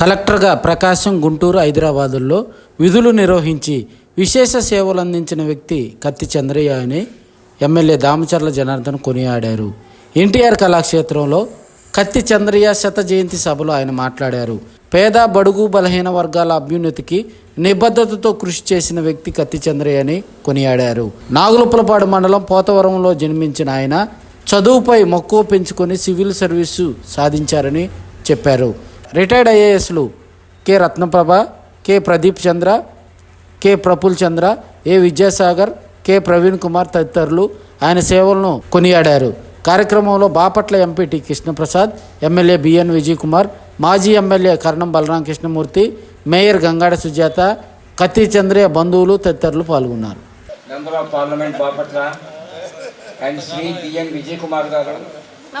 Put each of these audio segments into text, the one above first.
కలెక్టర్గా ప్రకాశం గుంటూరు హైదరాబాదుల్లో విధులు నిర్వహించి విశేష సేవలు అందించిన వ్యక్తి కత్తి చంద్రయ్య అని ఎమ్మెల్యే దామచర్ల జనార్దన్ కొనియాడారు. ఎన్టీఆర్ కళాక్షేత్రంలో కత్తి చంద్రయ్య శత జయంతి సభలో ఆయన మాట్లాడారు. పేద బడుగు బలహీన వర్గాల అభ్యున్నతికి నిబద్ధతతో కృషి చేసిన వ్యక్తి కత్తి చంద్రయ్య అని కొనియాడారు. నాగులపులపాడు మండలం పోతవరంలో జన్మించిన ఆయన చదువుపై మక్కువ పెంచుకొని సివిల్ సర్వీసు సాధించారని చెప్పారు. రిటైర్డ్ ఐఏఎస్లు K Ratnaprabha K Pradeep Chandra K Praful Chandra A Vidyasagar K Praveen Kumar తదితరులు ఆయన సేవలను కొనియాడారు. కార్యక్రమంలో Bapatla MP T Krishnaprasad MLA BN Vijay Kumar మాజీ ఎమ్మెల్యే కరణం బలరాం కృష్ణమూర్తి మేయర్ గంగాడ సుజాత కత్తి చంద్రయ్య బంధువులు తదితరులు పాల్గొన్నారు. Member of Parliament Bapatla and Shri BN Vijay Kumar garu. నా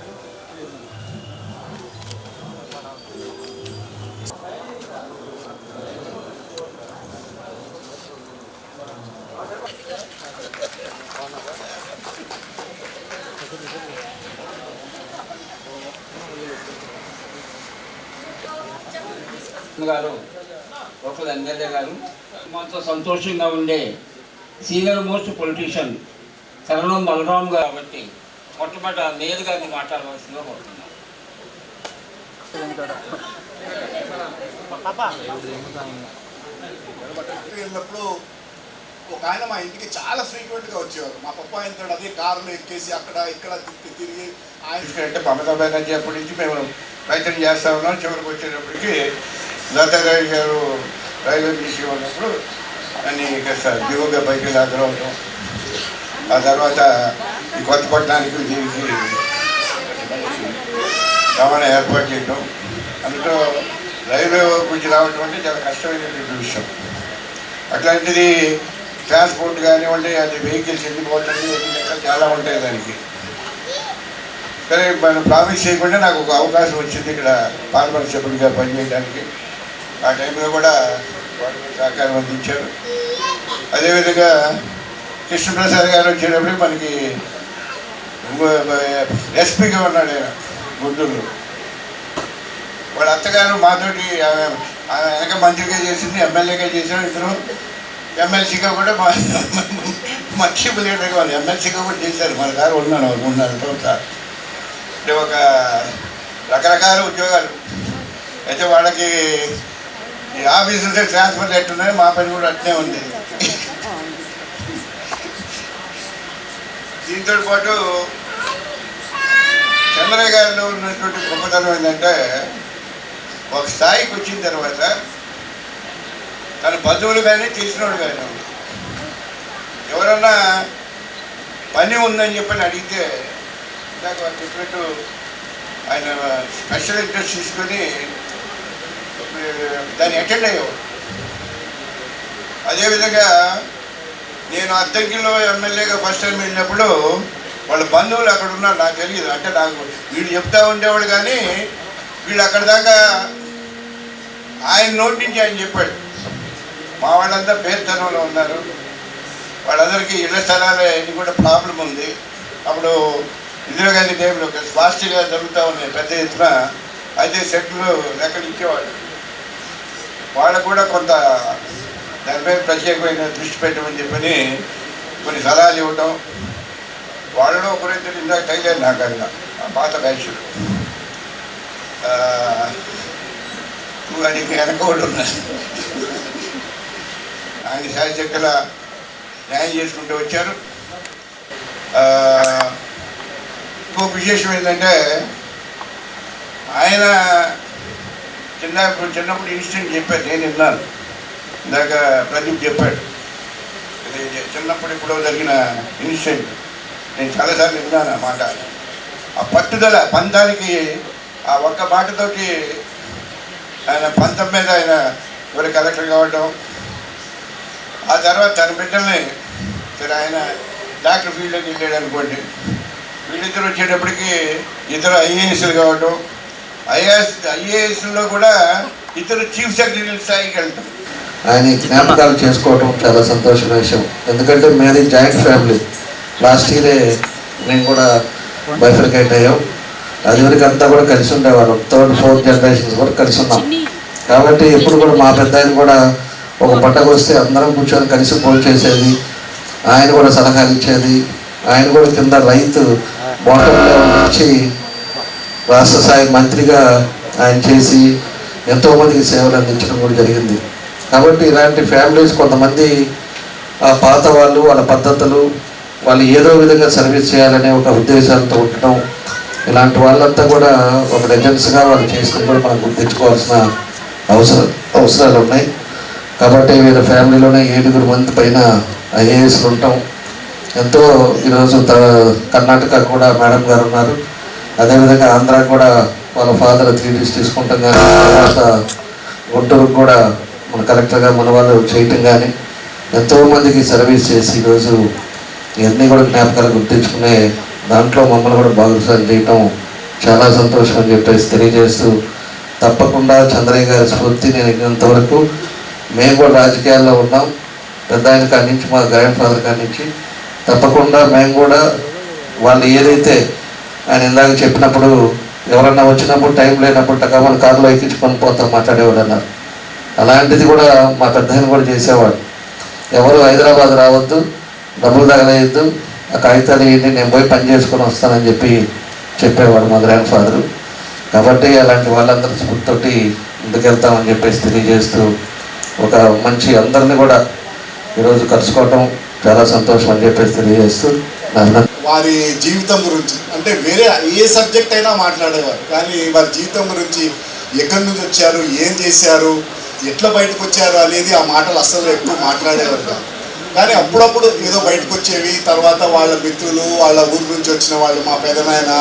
సిద్ధం గారు లోకల్ ఎమ్మెల్యే గారు మాతో సంతోషంగా ఉండే సీనియర్ మోస్ట్ పొలిటీషియన్ శరణం బలరాం గారు కాబట్టి మొట్టమొదట గారిని మాట్లాడవలసిందిగా కోరుతున్నాను. వెళ్ళినప్పుడు ఒక ఆయన మా ఇంటికి చాలా ఫ్రీక్వెంట్గా వచ్చేవారు. మా పప్ప ఆయనతో అదే కారులో ఎక్కేసి అక్కడ ఇక్కడ తిప్పి తిరిగి ఆయన అంటే మమతా బెనర్జీ అప్పటి నుంచి మేము ప్రయత్నం చేస్తా ఉన్నాం. చివరికి వచ్చేటప్పటికి దత్తారాయ్ గారు రైల్వే తీసి ఉన్నప్పుడు అన్ని దిగువగా పైకి లాగడం ఆ తర్వాత ఈ కొత్త పట్టణానికి దీనికి రవాణా ఏర్పాటు చేయడం అందులో రైల్వే గురించి రావడం అంటే చాలా కష్టమైనటువంటి విషయం. అట్లాంటిది ట్రాన్స్పోర్ట్ కానివ్వండి అది వెహికల్స్ ఎందుకు పోతుంది చాలా ఉంటాయి దానికి. సరే మనం ప్రామిస్ చేయకుండా నాకు ఒక అవకాశం వచ్చింది ఇక్కడ పార్లమెంట్ సభ్యుడిగా పనిచేయడానికి. ఆ టైంలో కూడా వాళ్ళు సహకారం అందించారు. అదేవిధంగా కృష్ణప్రసాద్ గారు వచ్చేటప్పుడు మనకి ఎస్పీగా ఉన్నాడు ఆయన గుంటూరులో. వాళ్ళ అత్తగారు మాతోటి ఆమె ఆమె వెనక మంత్రిగా చేసింది ఎమ్మెల్యేగా చేశారు ఇద్దరు. ఎమ్మెల్సీగా కూడా మా మంచి లీడర్గా వాళ్ళు ఎమ్మెల్సీగా కూడా చేశారు. మన గారు ఉన్నాను ఉన్నారు సంవత్సరాలు. అంటే ఒక రకరకాల ఉద్యోగాలు. అయితే వాళ్ళకి ఈ ఆఫీసులతో ట్రాన్స్ఫర్ ఎట్టున్నాయి మా పని కూడా అట్నే ఉంది. దీంతో పాటు చంద్రయ్య గారిలో ఉన్నటువంటి గొప్పతనం ఏంటంటే ఒక స్థాయికి వచ్చిన తర్వాత తన బంధువులు కానీ తెలిసినోడు కానీ ఎవరన్నా పని ఉందని చెప్పని అడిగితే ఇందాక చెప్పినట్టు ఆయన స్పెషల్ ఇంట్రెస్ట్ తీసుకొని దాన్ని అటెండ్ అయ్యేవాడు. అదేవిధంగా నేను అద్దంకిలో ఎమ్మెల్యేగా ఫస్ట్ టైం వెళ్ళినప్పుడు వాళ్ళ బంధువులు అక్కడ ఉన్నారు నాకు తెలియదు. అంటే నాకు వీళ్ళు చెప్తా ఉండేవాడు కానీ వీళ్ళు అక్కడ దాకా ఆయన నోటి నుంచి ఆయన చెప్పాడు. మా వాళ్ళంతా పేరుతనంలో ఉన్నారు. వాళ్ళందరికీ ఇళ్ళ స్థలాలు ఇది కూడా ప్రాబ్లం ఉంది. అప్పుడు ఇందిరాగాంధీ టైంలో ఫాస్ట్గా జరుగుతూ ఉన్నాయి పెద్ద ఎత్తున. అయితే సెట్లు లెక్కలు ఇచ్చేవాళ్ళు? వాళ్ళకు కూడా కొంత దానిపై ప్రత్యేకమైన దృష్టి పెట్టమని చెప్పని కొన్ని సలహాలు ఇవ్వటం. వాళ్ళలో ఒకరైతే ఇందాక తగిలేదు నాకు ఆయన ఆ పాత బ్యాచ్ వాడికి వెనక వాళ్ళు ఆయన శాయశక్తుల న్యాయం చేసుకుంటూ వచ్చారు. ఆ, ఇంకో విశేషం ఏంటంటే ఆయన చిన్నప్పుడు చిన్నప్పుడు ఇన్సిడెంట్ చెప్పారు నేను విన్నాను. ఇందాక ప్రదీప్ చెప్పాడు. ఇది చిన్నప్పుడు ఇప్పుడు జరిగిన ఇన్సిడెంట్ నేను చాలాసార్లు విన్నాను ఆ మాట. ఆ పట్టుదల పంతానికి ఆ ఒక్క మాటతోటి ఆయన పంతం మీద ఆయన ఎవరు కలెక్టర్ కావడం ఆ తర్వాత తన బిడ్డల్ని సరే ఆయన డాక్టర్ ఫీల్డ్లోకి వెళ్ళాడు అనుకోండి. వీళ్ళిద్దరు వచ్చేటప్పటికి ఇద్దరు ఐఏఎస్లు కావడం ఐఏఎస్ ఐఏఎస్లో కూడా ఇతరు చీఫ్ సెక్రటరీ స్థాయికి వెళ్తాం ఆయన జ్ఞాపకాలు చేసుకోవటం చాలా సంతోషమైన విషయం. ఎందుకంటే మేది జాయింట్ ఫ్యామిలీ. లాస్ట్ ఇయరే మేము కూడా బైఫర్కేట్ అయ్యాం. అది వరకు అంతా కూడా కలిసి ఉండేవాళ్ళం. థర్డ్ ఫోర్త్ జనరేషన్స్ కూడా కలిసి ఉన్నాం. కాబట్టి ఎప్పుడు కూడా మా పెద్ద ఆయన కూడా ఒక పండగ వస్తే అందరం కూర్చొని కలిసి ఫోన్ చేసేది. ఆయన కూడా సలహాలు ఇచ్చేది. ఆయన కూడా కింద రైతు బాటం వచ్చి నుంచి రాష్ట్ర స్థాయి మంత్రిగా ఆయన చేసి ఎంతోమందికి సేవలు అందించడం కూడా జరిగింది. కాబట్టి ఇలాంటి ఫ్యామిలీస్ కొంతమంది ఆ పాత వాళ్ళు వాళ్ళ పద్ధతులు వాళ్ళు ఏదో విధంగా సర్వీస్ చేయాలనే ఒక ఉద్దేశాలతో ఉండటం ఇలాంటి వాళ్ళంతా కూడా ఒక లెజెండ్స్గా వాళ్ళు చేసిన కూడా మనం గుర్తించుకోవాల్సిన అవసరం అవసరాలు ఉన్నాయి. కాబట్టి వీళ్ళ ఫ్యామిలీలోనే ఏడుగురు మంది పైన ఐఏఎస్లు ఉంటాం ఎంతో ఈరోజు త కర్ణాటక కూడా మేడం గారు ఉన్నారు. అదేవిధంగా ఆంధ్ర కూడా వాళ్ళ ఫాదర్ త్రీ డీస్ తీసుకుంటాం కానీ తర్వాత గుంటూరుకు కూడా మన కలెక్టర్గా మన వాళ్ళు చేయటం కానీ ఎంతోమందికి సర్వీస్ చేసి ఈరోజు ఇవన్నీ కూడా జ్ఞాపకాలు గుర్తించుకునే దాంట్లో మమ్మల్ని కూడా భాగస్వామి చేయటం చాలా సంతోషం అని చెప్పేసి తెలియజేస్తూ తప్పకుండా చంద్రయ్య గారి స్ఫూర్తి నేను ఇంతవరకు మేము కూడా రాజకీయాల్లో ఉన్నాం. పెద్ద ఆయన కాడి నుంచి మా గ్రాండ్ ఫాదర్ కాడి నుంచి తప్పకుండా మేము కూడా వాళ్ళు ఏదైతే ఆయన ఇందాక చెప్పినప్పుడు ఎవరన్నా వచ్చినప్పుడు టైం లేనప్పుడు టకామని కారులో ఎక్కించుకొని పోతాం మాట్లాడేవాడు అన్నారు. అలాంటిది కూడా మా పెద్ద కూడా చేసేవాడు. ఎవరు హైదరాబాద్ రావద్దు డబ్బులు తగలేయద్దు ఆ కాగితాలు ఏంటి నేను పోయి పని చేసుకొని వస్తానని చెప్పి చెప్పేవాడు మా గ్రాండ్ ఫాదరు. కాబట్టి అలాంటి వాళ్ళందరి స్ఫూర్తితోటి ముందుకెళ్తామని చెప్పేసి తెలియజేస్తూ ఒక మంచి అందరిని కూడా ఈరోజు కలుసుకోవటం చాలా సంతోషం అని చెప్పేసి తెలియజేస్తూ నన్ను వారి జీవితం గురించి అంటే వేరే ఏ సబ్జెక్ట్ అయినా మాట్లాడేవారు. కానీ వారి జీవితం గురించి ఎక్కడి నుంచి వచ్చారు ఏం చేశారు ఎట్లా బయటకు వచ్చారు అనేది ఆ మాటలు అస్సలు ఎక్కువ మాట్లాడేవారు కాదు. కానీ అప్పుడప్పుడు ఏదో బయటకు వచ్చేవి తర్వాత వాళ్ళ మిత్రులు వాళ్ళ ఊరు నుంచి వచ్చిన వాళ్ళు మా పెదనాయన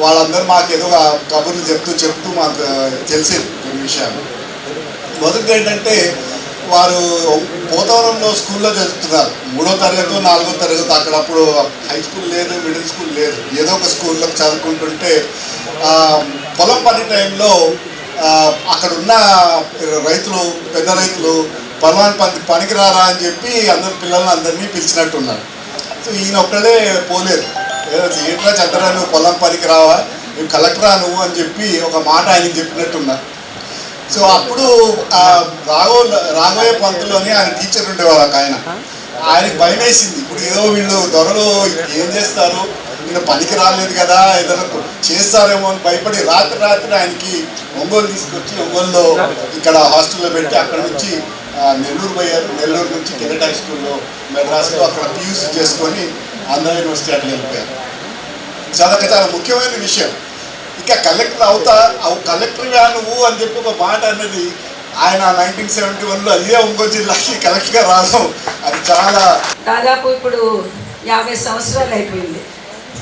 వాళ్ళందరూ మాకు ఏదో ఆ కబుర్లు చెప్తూ చెప్తూ మాకు తెలిసేది కొన్ని విషయాలు. మొదటిది ఏంటంటే వారు పోతవరంలో స్కూల్లో చదువుతున్నారు. మూడో తరగతి నాలుగో తరగతి అక్కడ అప్పుడు హై స్కూల్ లేదు మిడిల్ స్కూల్ లేదు. ఏదో ఒక స్కూల్లో చదువుకుంటుంటే పొలం పని టైంలో అక్కడ ఉన్న రైతులు పెద్ద రైతులు పొలాన్ని పని పనికి రారా అని చెప్పి అందరు పిల్లల్ని అందరినీ పిలిచినట్టున్నారు. సో ఈయన ఒక్కడే పోలేదు. ఏదో ఏంట్రా చంద్రా నువ్వు పొలం పనికి రావా? నువ్వు కలెక్టరా నువ్వు? అని చెప్పి ఒక మాట ఆయనకి చెప్పినట్టున్నారు. సో అప్పుడు రాఘవ రాఘవయ్య పంతులోనే ఆయన టీచర్ ఉండేవారు ఒక ఆయన. ఆయనకి భయం వేసింది ఇప్పుడు ఏదో వీళ్ళు దొరలు ఏం చేస్తారు? ఈయన పనికి రాలేదు కదా ఏదైనా చేస్తారేమో అని భయపడి రాత్రి రాత్రి ఆయనకి ఒంగోలు తీసుకొచ్చి ఒంగోలులో ఇక్కడ హాస్టల్లో పెట్టి అక్కడ నుంచి నెల్లూరు పోయారు. నెల్లూరు నుంచి కెనెట్ హై స్కూల్లో మెడ్రాస్లో అక్కడ పియూసీ చేసుకొని ఆంధ్ర యూనివర్సిటీ అట్లా వెళ్ళిపోయారు. చాలా చాలా ముఖ్యమైన విషయం. ఇంకా కలెక్టర్ అవుతా అవు కలెక్టర్గా నువ్వు అని చెప్పి ఒక మాట అన్నది ఆయన నైన్టీన్ సెవెంటీ వన్లో అదే ఒంగో జిల్లాకి కలెక్టర్గా రావడం అది చాలా దాదాపు ఇప్పుడు యాభై సంవత్సరాలు అయిపోయింది.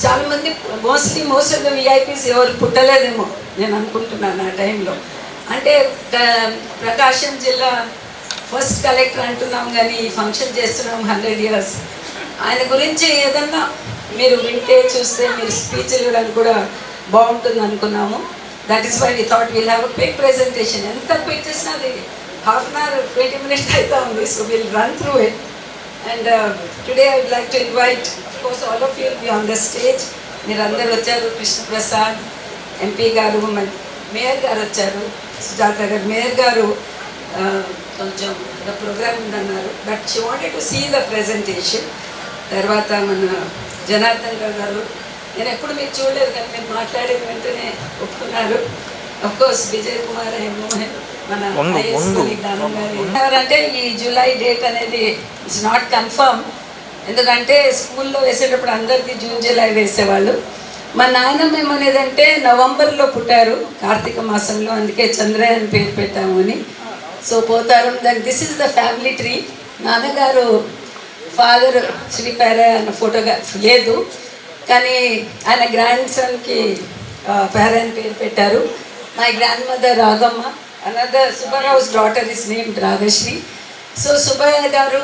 చాలా మంది mostly most of the VIPs ఎవరు పుట్టలేదేమో నేను అనుకుంటున్నాను ఆ టైంలో. అంటే ప్రకాశం జిల్లా ఫస్ట్ కలెక్టర్ అంటున్నాం కానీ ఫంక్షన్ చేస్తున్నాం హండ్రెడ్ ఇయర్స్. ఆయన గురించి ఏదన్నా మీరు వింటే చూస్తే మీరు స్పీచ్ ఇవ్వడానికి కూడా బాగుంటుంది అనుకున్నాము. That is why we thought will have quick presentation ఎంత క్విక్ చేసినా అది half an hour twenty minutes అవుతా ఉంది. So will run through it and today I would like to invite course all of you of you will be on మీరందరూ వచ్చారు. Krishnaprasad MP గారు mayor గారు వచ్చారు. సుజాత గారు మేయర్ గారు కొంచెం కొంచెం ప్రోగ్రామ్ ఉందన్నారు. But she wanted to see the presentation తర్వాత మన జనార్దన్ గారు నేను ఎప్పుడు మీరు చూడలేదు కానీ మీరు మాట్లాడిన వెంటనే ఒప్పుకున్నారు. కోర్స్ విజయ్ కుమార్ మోహన్ మన. ఎవరంటే ఈ జూలై డేట్ అనేది ఇట్స్ నాట్ కన్ఫర్మ్ ఎందుకంటే స్కూల్లో వేసేటప్పుడు అందరికీ జూన్ జూలై వేసేవాళ్ళు. మా నాయనమ్మ ఏమనేదంటే నవంబర్లో పుట్టారు కార్తీక మాసంలో అందుకే చంద్రయ్య అని పేరు పెట్టాము అని. సో పోతారు. దాని this is the family tree నాన్నగారు ఫాదర్ శ్రీపార అన్న ఫోటోగ్రాఫ్ లేదు. కానీ ఆయన గ్రాండ్ సన్కి పేరెంట్ పేరు పెట్టారు. My grand mother Ragamma another Subbarao's daughter is name Ragasri so Subbaiah garu